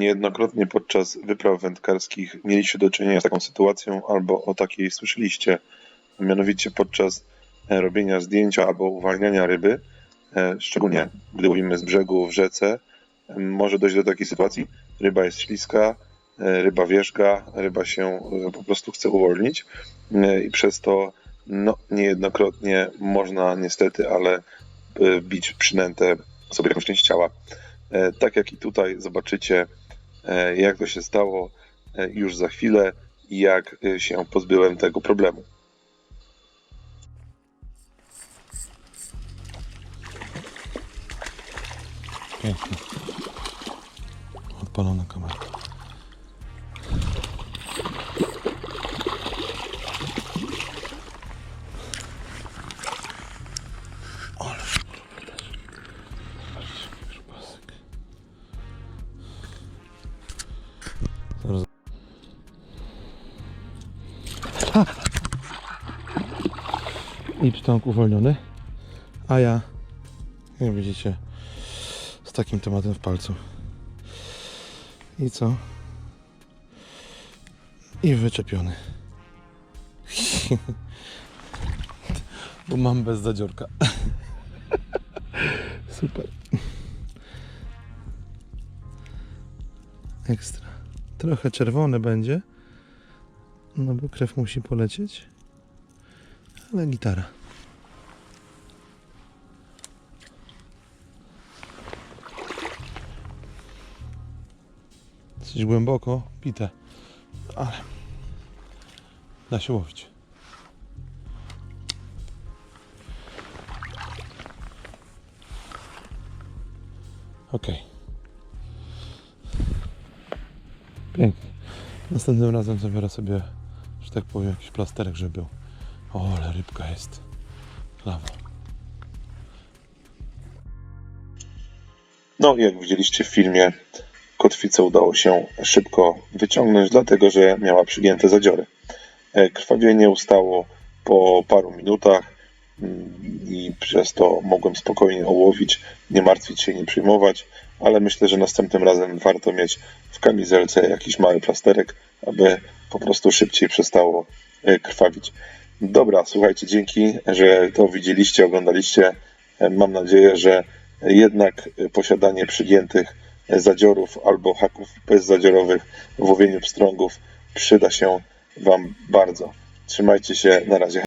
Niejednokrotnie podczas wypraw wędkarskich mieliście do czynienia z taką sytuacją, albo o takiej słyszeliście. Mianowicie podczas e, robienia zdjęcia albo uwalniania ryby, e, szczególnie gdy łowimy z brzegu w rzece, e, może dojść do takiej sytuacji. Ryba jest śliska, ryba wierzga, ryba się po prostu chce uwolnić i przez to no, niejednokrotnie można niestety, ale wbić przynętę sobie jakąś część ciała. Tak jak i tutaj zobaczycie, jak to się stało e, już za chwilę i jak e, się pozbyłem tego problemu. Pięknie. Odpalona kamera. I pstrąg uwolniony. A ja, jak widzicie, z takim tematem w palcu. I co? I wyczepiony. Bo mam bez zadziorka. Super. Ekstra. Trochę czerwone będzie. No bo krew musi polecieć. Ale gitara. Dosyć głęboko, pite, ale da się łowić. Ok. Pięknie. Następnym razem zabiorę sobie, że tak powiem, jakiś plasterek, żeby był. O, ale rybka jest. Klawa. No, jak widzieliście w filmie, kotwicę udało się szybko wyciągnąć, dlatego że miała przygięte zadziory. E, Krwawienie ustało po paru minutach mm, i przez to mogłem spokojnie ołowić, nie martwić się, nie przejmować, ale myślę, że następnym razem warto mieć w kamizelce jakiś mały plasterek, aby po prostu szybciej przestało e, krwawić. Dobra, słuchajcie, dzięki, że to widzieliście, oglądaliście. E, Mam nadzieję, że jednak posiadanie przygiętych zadziorów albo haków bezzadziorowych w łowieniu pstrągów przyda się Wam bardzo. Trzymajcie się, na razie.